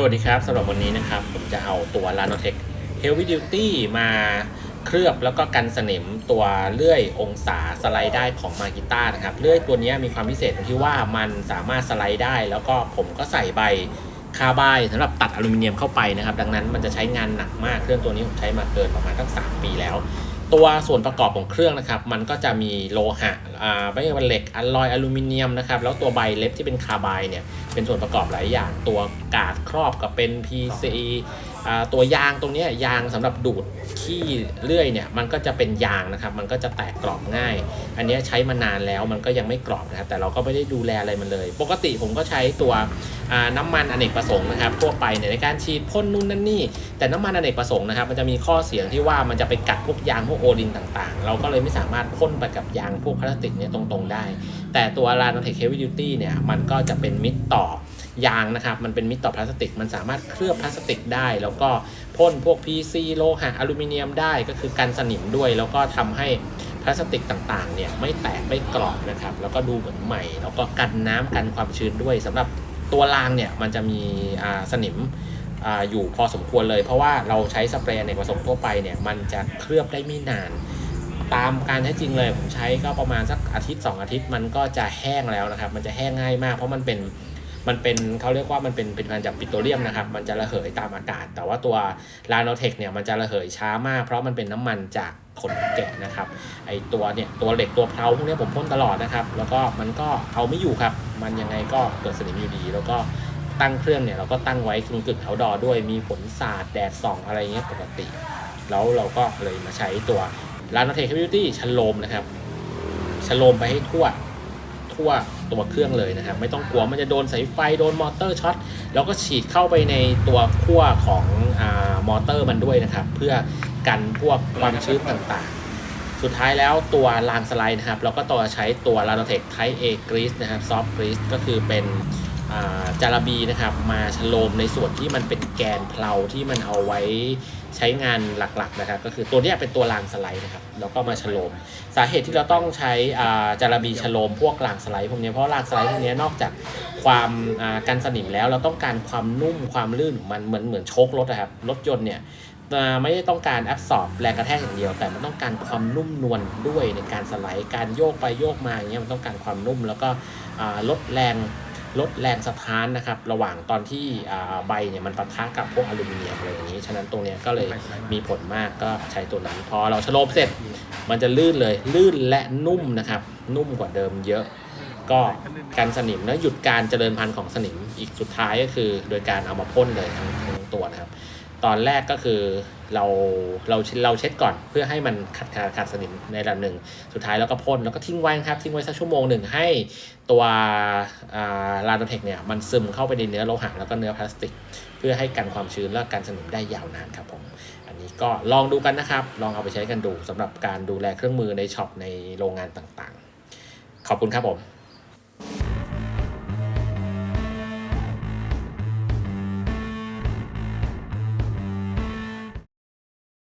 สวัสดีครับสำหรับวันนี้นะครับ ผมจะเอาตัว l a n o t e c h Heavy Duty มาเคลือบแล้วก็กันสนิมตัวเลื่อยองศาสไลด์ได้ของมากิต้านะครับ เลื่อยตัวนี้มีความพิเศษตรงที่ว่ามันสามารถสไลด์ได้ แล้วก็ผมก็ใส่ใบคาบายสำหรับตัดอลูมิเนียมเข้าไปนะครับ ดังนั้นมันจะใช้งานหนักมากเครื่องตัวนี้ผมใช้มาเกินประมาณตั้ง3ปีแล้ว ตัวส่วนประกอบของเครื่องนะครับมันก็จะมีโลหะอ่าไม่ว่าเหล็กอลลอยอลูมิเนียมนะครับแล้วตัวใบเล็บที่เป็นคาร์บายเนี่ยเป็นส่วนประกอบหลายอย่างตัวกาดครอบกับเป็น PCE ตัวยางตรงนี้ยางสำหรับดูดขี้เลื่อยเนี่ยมันก็จะเป็นยางนะครับ มันก็จะแตกกรอบง่าย อันนี้ใช้มานานแล้วมันก็ยังไม่กรอบนะครับแต่เราก็ไม่ได้ดูแลอะไรมันเลย ปกติผมก็ใช้ตัวน้ำมันอเนกประสงค์นะครับทั่วไปเนี่ยในการฉีดพ่นนู่นนั่นนี่ แต่น้ำมันอเนกประสงค์นะครับ มันจะมีข้อเสียที่ว่ามันจะไปกัดพวกยางพวกโอดินต่างๆ เราก็เลยไม่สามารถพ่นไปกับยางพวกพลาสติกเนี่ยตรงๆได้ แต่ตัว l a n o t e c h Heavy Duty เนี่ยมันก็จะเป็นมิตรต่อ ยางนะครับ มันเป็นมิตรต่อพลาสติก มันสามารถเคลือบพลาสติกได้ แล้วก็พ่นพวก PC โลหะอลูมิเนียมได้ก็คือกันสนิมด้วย แล้วก็ทำให้พลาสติกต่างๆเนี่ยไม่แตกไม่กรอบนะครับ แล้วก็ดูเหมือนใหม่ แล้วก็กันน้ำกันความชื้นด้วยสำหรับตัวรางเนี่ยมันจะมีสนิมออยู่พอสมควรเลย เพราะว่าเราใช้สเปรย์ในผสมทั่วไปเนี่ยมันจะเคลือบได้ไม่นานตามการใช้จริงเลยผมใช้ก็ประมาณสักอาทิตย์ 2 อาทิตย์มันก็จะแห้งแล้วนะครับ มันจะแห้งง่ายมากเพราะมันเป็น มันเป็นเขาเรียกว่ามันเป็นเป็นพันจากปิโตรเลียมนะครับ มันจะระเหยตามอากาศ แต่ว่าตัวลาโนเทคเนี่ยมันจะระเหยช้ามาก เพราะมันเป็นน้ำมันจากขนแกะนะครับไอตัวเนี่ยตัวเหล็กตัวเพลาพวกนี้ผมพ่นตลอดนะครับ แล้วก็มันก็เอาไม่อยู่ครับ มันยังไงก็เกิดสนิมอยู่ดี แล้วก็ตั้งเครื่องเนี่ยเราก็ตั้งไว้กึ่งกึ่งเอาดอด้วยมีฝนสาดแดดส่องอะไรเงี้ยปกติ แล้วเราก็เลยมาใช้ตัวลานเทค Heavy Duty ชโลมนะครับชโลมไปให้ทั่ว ทั่วตัวเครื่องเลยนะครับไม่ต้องกลัวมันจะโดนสายไฟโดนมอเตอร์ช็อตแล้วก็ฉีดเข้าไปในตัวขั้วของอมอเตอร์มันด้วยนะครับ เพื่อกันพวกความชื้นต่างๆ สุดท้ายแล้วตัวรางสไลด์นะครับเราก็ต่อใช้ตัว l a n o t e c Type A Grease นะครับ Soft Grease ก็คือเป็น จารบีนะครับมาชโลมในส่วนที่มันเป็นแกนเพลาที่มันเอาไว้ใช้งานหลักๆนะครับ ก็คือตัวนี้เป็นตัวรางสไลด์นะครับแล้วก็มาชโลม สาเหตุที่เราต้องใช้จารบีชโลมพวกรางสไลด์พวกเนี้ยเพราะรางสไลด์พวกเนี้ยนอกจากความอ่ากันสนิมแล้วเราต้องการความนุ่มความลื่นของมันเหมือนเหมือนโชครถนะครับรถยนต์เนี่ยไม่ได้ต้องการแอบสอบแรงกระแทกอย่างเดียว แต่มันต้องการความนุ่มนวลด้วยในการสไลด์การโยกไปโยกมาอย่างเงี้ยมันต้องการความนุ่มแล้วก็ลดแรง ลดแรงสะท้านนะครับ ระหว่างตอนที่อ่าใบเนี่ยมันปะทะกับพวกอลูมิเนียมอะไรอย่างนี้ ฉะนั้นตรงเนี้ยก็เลยมีผลมากก็ใช้ตัวนั้นพอเราชโลมเสร็จ มันจะลื่นเลยลื่นและนุ่มนะครับ นุ่มกว่าเดิมเยอะ ก็กันสนิมและหยุดการเจริญพันธุ์ของสนิมอีกสุดท้ายก็คือ โดยการเอามาพ่นเลยทั้งทั้งตัวนะครับ ตอนแรกก็คือเราเราเราเช็ดก่อนเพื่อให้มันขัดขาดขาดสนิมในระดับหนึ่ง สุดท้ายแล้วก็พ่นแล้วก็ทิ้งไว้นะครับ ทิ้งไว้สักชั่วโมงหนึ่งให้ตัวลาโนเทคเนี่ยมันซึมเข้าไปในเนื้อโลหะแล้วก็เนื้อพลาสติก เพื่อให้กันความชื้นและกันสนิมได้ยาวนานครับผม อันนี้ก็ลองดูกันนะครับ ลองเอาไปใช้กันดูสำหรับการดูแลเครื่องมือในช็อปในโรงงานต่างๆ ขอบคุณครับผม